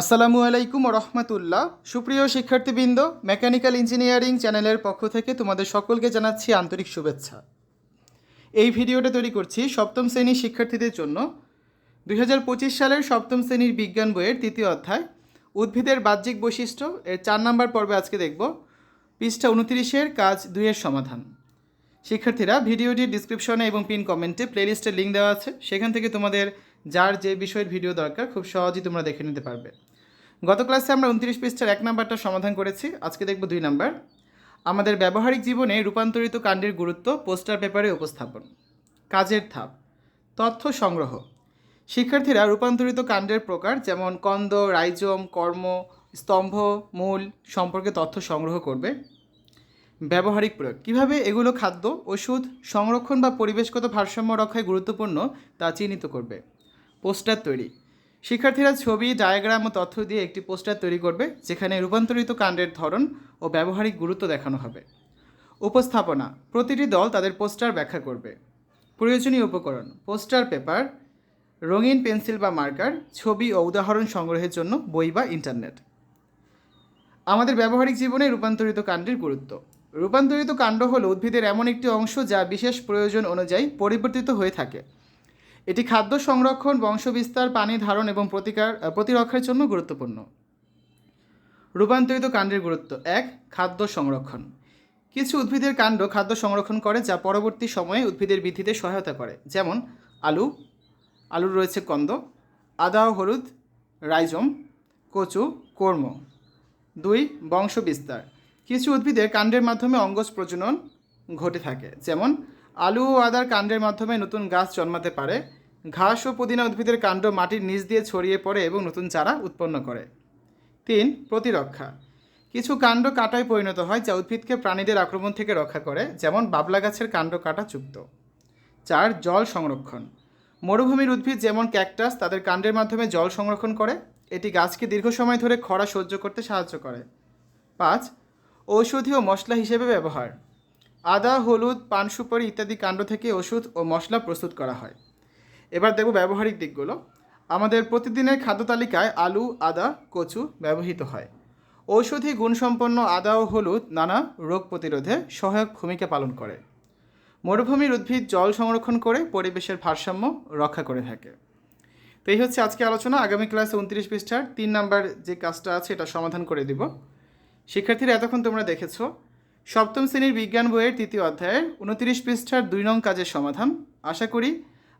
আসসালামু আলাইকুম রহমতুল্লাহ। সুপ্রিয় শিক্ষার্থীবৃন্দ, মেকানিক্যাল ইঞ্জিনিয়ারিং চ্যানেলের পক্ষ থেকে তোমাদের সকলকে জানাচ্ছি আন্তরিক শুভেচ্ছা। এই ভিডিওটা তৈরি করছি সপ্তম শ্রেণির শিক্ষার্থীদের জন্য। দু হাজার পঁচিশ সালের সপ্তম শ্রেণির বিজ্ঞান বইয়ের তৃতীয় অধ্যায়, উদ্ভিদের বাহ্যিক বৈশিষ্ট্য, এর চার নাম্বার পর্বে আজকে দেখব। পৃষ্ঠা উনত্রিশের কাজ দুইয়ের সমাধান। শিক্ষার্থীরা ভিডিওটির ডিসক্রিপশনে এবং পিন কমেন্টে প্লেলিস্টের লিঙ্ক দেওয়া আছে। সেখান থেকে তোমাদের যার যে বিষয়ের ভিডিও দরকার, খুব সহজেই তোমরা দেখে নিতে পারবে। গত ক্লাসে আমরা উনত্রিশ পৃষ্ঠার এক নাম্বারটা সমাধান করেছি, আজকে দেখব দুই নাম্বার। আমাদের ব্যবহারিক জীবনে রূপান্তরিত কাণ্ডের গুরুত্ব পোস্টার পেপারে উপস্থাপন। কাজের ধাপ, তথ্য সংগ্রহ। শিক্ষার্থীরা রূপান্তরিত কাণ্ডের প্রকার যেমন কন্দ, রাইজোম, কর্ম, স্তম্ভ, মূল সম্পর্কে তথ্য সংগ্রহ করবে। ব্যবহারিক প্রয়োগ, কীভাবে এগুলো খাদ্য, ওষুধ সংরক্ষণ বা পরিবেশগত ভারসাম্য রক্ষায় গুরুত্বপূর্ণ তা চিহ্নিত করবে। পোস্টার তৈরি। শিক্ষার্থীরা ছবি, ডায়াগ্রাম ও তথ্য দিয়ে একটি পোস্টার তৈরি করবে, যেখানে রূপান্তরিত কাণ্ডের ধরন ও ব্যবহারিক গুরুত্ব দেখানো হবে। উপস্থাপনা, প্রতিটি দল তাদের পোস্টার ব্যাখ্যা করবে। প্রয়োজনীয় উপকরণ, পোস্টার পেপার, রঙিন পেন্সিল বা মার্কার, ছবি ও উদাহরণ সংগ্রহের জন্য বই বা ইন্টারনেট। আমাদের ব্যবহারিক জীবনে রূপান্তরিত কাণ্ডের গুরুত্ব। রূপান্তরিত কাণ্ড হলো উদ্ভিদের এমন একটি অংশ যা বিশেষ প্রয়োজন অনুযায়ী পরিবর্তিত হয়ে থাকে। এটি খাদ্য সংরক্ষণ, বংশবিস্তার, পানি ধারণ এবং প্রতিকার প্রতিরক্ষার জন্য গুরুত্বপূর্ণ। রূপান্তরিত কাণ্ডের গুরুত্ব এক, খাদ্য সংরক্ষণ। কিছু উদ্ভিদের কাণ্ড খাদ্য সংরক্ষণ করে যা পরবর্তী সময়ে উদ্ভিদের বৃদ্ধিতে সহায়তা করে, যেমন আলু, আলুর রয়েছে কন্দ, আদা ও হলুদ, রাইজম, কচু, কর্ম। দুই, বংশবিস্তার। কিছু উদ্ভিদের কাণ্ডের মাধ্যমে অঙ্গজ প্রজনন ঘটে থাকে, যেমন আলু ও আদার কাণ্ডের মাধ্যমে নতুন গাছ জন্মাতে পারে ঘাস ও পুদিনা উদ্ভিদের কাণ্ড মাটির নিচ দিয়ে ছড়িয়ে পড়ে এবং নতুন চারা উৎপন্ন করে। তিন, প্রতিরক্ষা। কিছু কাণ্ড কাটায় পরিণত হয় যা উদ্ভিদকে প্রাণীদের আক্রমণ থেকে রক্ষা করে, যেমন বাবলা গাছের কাণ্ড কাটা চুক্ত চার, জল সংরক্ষণ। মরুভূমির উদ্ভিদ যেমন ক্যাকটাস, তাদের কাণ্ডের মাধ্যমে জল সংরক্ষণ করে। এটি গাছকে দীর্ঘ সময় ধরে খরা সহ্য করতে সাহায্য করে। পাঁচ, ঔষধি ও মশলা হিসেবে ব্যবহার। আদা, হলুদ পান সুপারি ইত্যাদি কাণ্ড থেকে ওষুধ ও মশলা প্রস্তুত করা হয়। এবার দেখব ব্যবহারিক দিকগুলো। আমাদের প্রতিদিনের খাদ্য তালিকায় আলু, আদা, কচু ব্যবহৃত হয়। ঔষধি গুণসম্পন্ন আদা ও হলুদ নানা রোগ প্রতিরোধে সহায়ক ভূমিকা পালন করে। মরুভূমির উদ্ভিদ জল সংরক্ষণ করে পরিবেশের ভারসাম্য রক্ষা করে থাকে। তো এই হচ্ছে আজকে আলোচনা। আগামী ক্লাসে উনত্রিশ পৃষ্ঠার তিন নাম্বার যে কাজটা আছে এটা সমাধান করে দিব। শিক্ষার্থীরা, এতক্ষণ তোমরা দেখেছ, সপ্তম শ্রেণির বিজ্ঞান বইয়ের তৃতীয় অধ্যায়ের উনত্রিশ পৃষ্ঠার দুই নং কাজের সমাধান। আশা করি